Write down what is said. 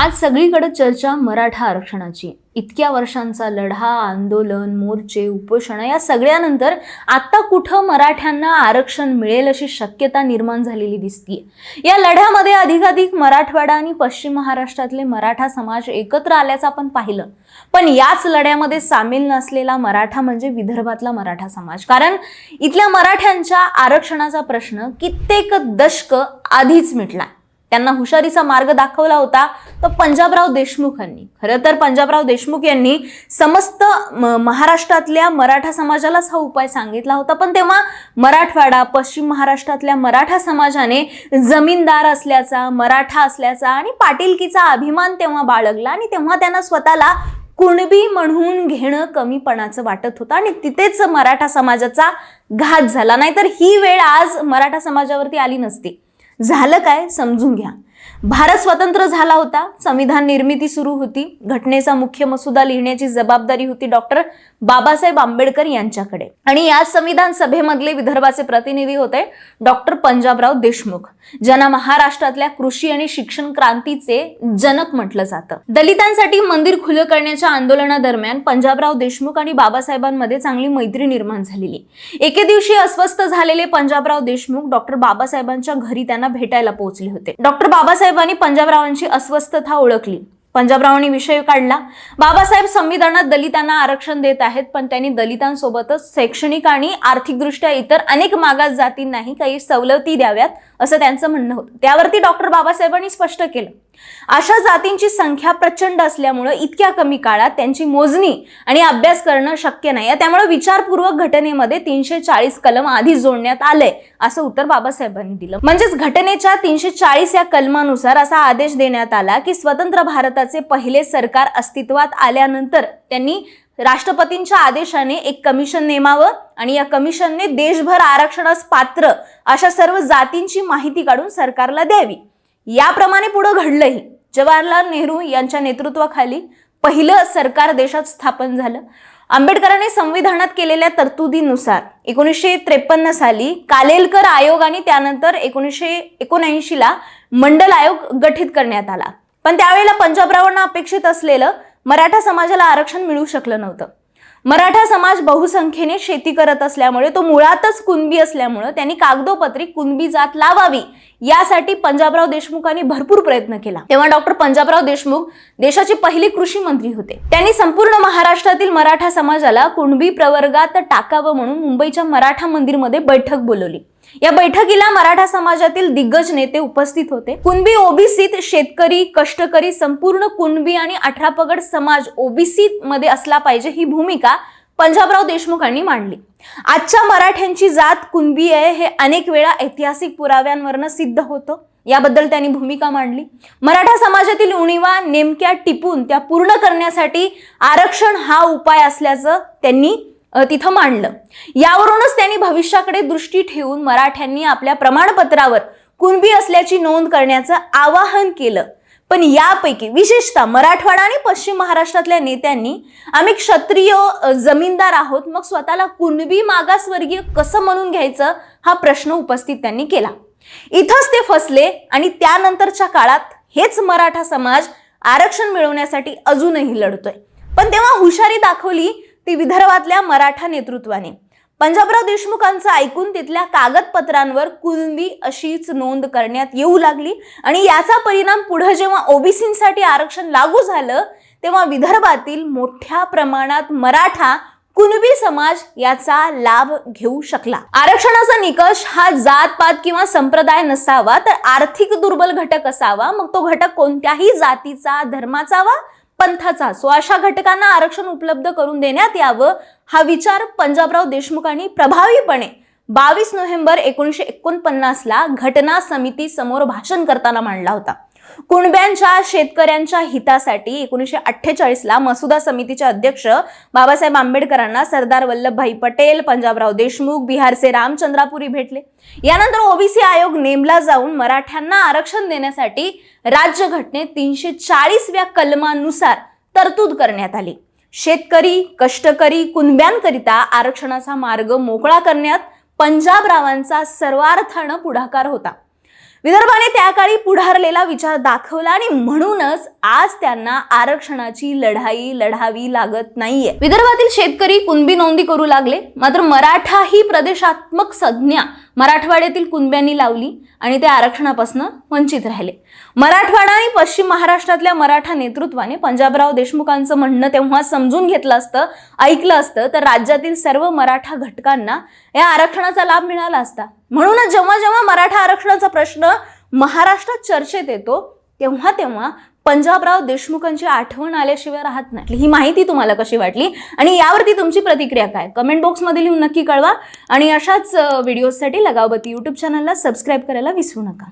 आज सगळीकडे चर्चा मराठा आरक्षणाची. इतक्या वर्षांचा लढा आंदोलन मोर्चे उपोषण या सगळ्यानंतर आता कुठं मराठ्यांना आरक्षण मिळेल अशी शक्यता निर्माण झालेली दिसतीये. या लढ्यामध्ये अधिकाधिक मराठवाडा आणि पश्चिम महाराष्ट्रातले मराठा समाज एकत्र आल्याचं आपण पाहिलं. पण याच लढ्यामध्ये सामील नसलेला मराठा म्हणजे विदर्भातला मराठा समाज. कारण इथल्या मराठ्यांच्या आरक्षणाचा प्रश्न कित्येक दशक आधीच मिटला. त्यांना हुशारीचा मार्ग दाखवला होता तो पंजाबराव देशमुखांनी खरं तर पंजाबराव देशमुख यांनी समस्त महाराष्ट्रातल्या मराठा समाजालाच हा उपाय सांगितला होता. पण तेव्हा मराठवाडा पश्चिम महाराष्ट्रातल्या मराठा समाजाने जमीनदार असल्याचा मराठा असल्याचा आणि पाटीलकीचा अभिमान तेव्हा बाळगला आणि तेव्हा त्यांना स्वतःला कुणबी म्हणून घेणं कमीपणाचं वाटत होतं आणि तिथेच मराठा समाजाचा घात झाला. नाहीतर ही वेळ आज मराठा समाजावरती आली नसती. झालं काय? समजून घ्या. भारत स्वतंत्र झाला होता. संविधान निर्मिती सुरू होती. घटनेचा मुख्य मसुदा लिहिण्याची जबाबदारी होती डॉक्टर बाबासाहेब आंबेडकर यांच्याकडे. आणि या संविधान सभेमधले विदर्भाचे प्रतिनिधी होते डॉक्टर पंजाबराव देशमुख ज्यांना महाराष्ट्रातल्या कृषी आणि शिक्षण क्रांतीचे जनक म्हटलं जातं. दलितांसाठी मंदिर खुलं करण्याच्या आंदोलनादरम्यान पंजाबराव देशमुख आणि बाबासाहेबांमध्ये चांगली मैत्री निर्माण झालेली. एके दिवशी अस्वस्थ झालेले पंजाबराव देशमुख डॉक्टर बाबासाहेबांच्या घरी त्यांना भेटायला पोहोचले होते. डॉक्टर बाबा बाबासाहेबांनी पंजाबरावांची अस्वस्थता ओळखली. पंजाबरावांनी विषय काढला. बाबासाहेब संविधानात दलितांना आरक्षण देत आहेत पण त्यांनी दलितांसोबतच शैक्षणिक आणि आर्थिकदृष्ट्या इतर अनेक मागास जातींनाही काही सवलती द्याव्यात असं त्यांचं म्हणणं होतं. त्यावरती डॉक्टर बाबासाहेबांनी स्पष्ट केलं. अशा जातींची संख्या प्रचंड असल्यामुळं इतक्या कमी काळात त्यांची मोजणी आणि अभ्यास करणं शक्य नाही. त्यामुळे विचारपूर्वक घटनेमध्ये तीनशे चाळीस कलम आधी जोडण्यात आलंय असं उत्तर बाबासाहेबांनी दिलं. म्हणजेच घटनेच्या तीनशे चाळीस या कलमानुसार असा आदेश देण्यात आला की स्वतंत्र भारताचे पहिले सरकार अस्तित्वात आल्यानंतर त्यांनी राष्ट्रपतींच्या आदेशाने एक कमिशन नेमावं आणि या कमिशनने देशभर आरक्षणास पात्र अशा सर्व जातींची माहिती काढून सरकारला द्यावी. याप्रमाणे पुढं घडलंही. जवाहरलाल नेहरू यांच्या नेतृत्वाखाली पहिलं सरकार देशात स्थापन झालं. आंबेडकरांनी संविधानात केलेल्या तरतुदीनुसार एकोणीसशे त्रेपन्न साली कालेलकर आयोग आणि त्यानंतर एकोणीसशे एकोणऐंशीला मंडल आयोग गठीत करण्यात आला. पण त्यावेळेला पंजाबरावांना अपेक्षित असलेलं मराठा समाजाला आरक्षण मिळू शकलं नव्हतं. मराठा समाज बहुसंख्येने शेती करत असल्यामुळे तो मुळातच कुणबी असल्यामुळं त्यांनी कागदोपत्री कुणबी जात लावावी यासाठी पंजाबराव देशमुखांनी भरपूर प्रयत्न केला. तेव्हा डॉक्टर पंजाबराव देशमुख देशाचे पहिले कृषी मंत्री होते. त्यांनी संपूर्ण महाराष्ट्रातील मराठा समाजाला कुणबी प्रवर्गात टाकावं म्हणून मुंबईच्या मराठा मंदिरमध्ये बैठक बोलवली. या बैठकीला मराठा समाजातील दिग्गज नेते उपस्थित होते. कुणबी ओबीसीत शेतकरी कष्टकरी संपूर्ण कुणबी आणि अठरा पगड समाज ओबीसी मध्ये असला पाहिजे ही भूमिका पंजाबराव देशमुखांनी मांडली. आजच्या मराठ्यांची जात कुणबी आहे हे अनेक वेळा ऐतिहासिक पुराव्यांवरनं सिद्ध होतं. याबद्दल त्यांनी भूमिका मांडली. मराठा समाजातील उणीवा नेमक्या टिपून त्या पूर्ण करण्यासाठी आरक्षण हा उपाय असल्याचं त्यांनी तिथं मांडलं. यावरूनच त्यांनी भविष्याकडे दृष्टी ठेवून मराठ्यांनी आपल्या प्रमाणपत्रावर कुणबी असल्याची नोंद करण्याचं आवाहन केलं. पण यापैकी विशेषतः मराठवाडा आणि पश्चिम महाराष्ट्रातल्या नेत्यांनी आम्ही क्षत्रिय जमीनदार आहोत मग स्वतःला कुणबी मागासवर्गीय कसं म्हणून घ्यायचं हा प्रश्न उपस्थित त्यांनी केला. इथंच ते फसले आणि त्यानंतरच्या काळात हेच मराठा समाज आरक्षण मिळवण्यासाठी अजूनही लढतोय. पण तेव्हा हुशारी दाखवली ती विदर्भातल्या मराठा नेतृत्वाने. पंजाबराव देशमुखांचं ऐकून तिथल्या कागदपत्रांवर कुणबी अशीच नोंद करण्यात येऊ लागली आणि याचा परिणाम पुढे जेव्हा ओबीसीसाठी आरक्षण लागू झालं तेव्हा विदर्भातील मोठ्या प्रमाणात मराठा कुणबी समाज याचा लाभ घेऊ शकला. आरक्षणाचा निकष हा जात पात किंवा संप्रदाय नसावा तर आर्थिक दुर्बल घटक असावा. मग तो घटक कोणत्याही जातीचा धर्माचा वा पंथाचा. असो अशा घटकांना आरक्षण उपलब्ध करून देण्यात यावं हा विचार पंजाबराव देशमुखांनी प्रभावीपणे बावीस नोव्हेंबर एकोणीसशे एकोणपन्नासला घटना समिती समोर भाषण करताना मांडला होता. कुणब्यांच्या शेतकऱ्यांच्या हितासाठी एकोणीसशे अठ्ठेचाळीसला मसुदा समितीचे अध्यक्ष बाबासाहेब आंबेडकरांना सरदार वल्लभभाई पटेल पंजाबराव देशमुख बिहारचे रामचंद्रापुरी भेटले. यानंतर ओबीसी आयोग नेमला जाऊन मराठ्यांना आरक्षण देण्यासाठी राज्यघटनेत तीनशे चाळीसव्या कलमानुसार तरतूद करण्यात आली. शेतकरी कष्टकरी कुणब्यांकरिता आरक्षणाचा मार्ग मोकळा करण्यात पंजाबरावांचा सर्वार्थानं पुढाकार होता. विदर्भाने त्या काळी पुढारलेला विचार दाखवला आणि म्हणूनच आज त्यांना आरक्षणाची लढाई लढावी लागत नाहीये. विदर्भातील शेतकरी कुणबी नोंदी करू लागले मात्र मराठा ही प्रदेशात्मक संज्ञा मराठवाड्यातील कुणब्यांनी लावली आणि ते आरक्षणापासून वंचित राहिले. मराठवाडा आणि पश्चिम महाराष्ट्रातल्या मराठा नेतृत्वाने पंजाबराव देशमुखांचं म्हणणं तेव्हा समजून घेतलं असतं ऐकलं असतं तर राज्यातील सर्व मराठा घटकांना या आरक्षणाचा लाभ मिळाला असता. म्हणूनच जेव्हा जेव्हा मराठा आरक्षणाचा प्रश्न महाराष्ट्रात चर्चेत येतो तेव्हा तेव्हा पंजाबराव देशमुखांची आठवण आल्याशिवाय राहत नाही. ही माहिती तुम्हाला कशी वाटली? आणि यावरती तुमची प्रतिक्रिया काय? कमेंट बॉक्समध्ये लिहून नक्की कळवा. आणि अशाच व्हिडिओजसाठी लगावबती यूट्यूब चॅनलला सबस्क्राईब करायला विसरू नका.